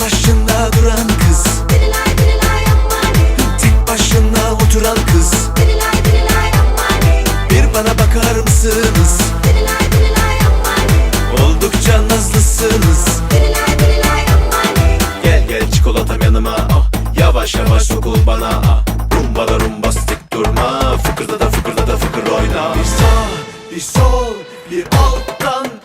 başında duran kız. Dililay dililay oturan kız. Bir bana bakar mısınız? Oldukça nazlısınız. Gel gel çikolatam yanıma. Ah Yavaş yavaş sokul bana. Ah Rumbada rumbastik durma. Fıkırda da fıkırda da fıkır oyna. Bir sağ bir sol bir alttan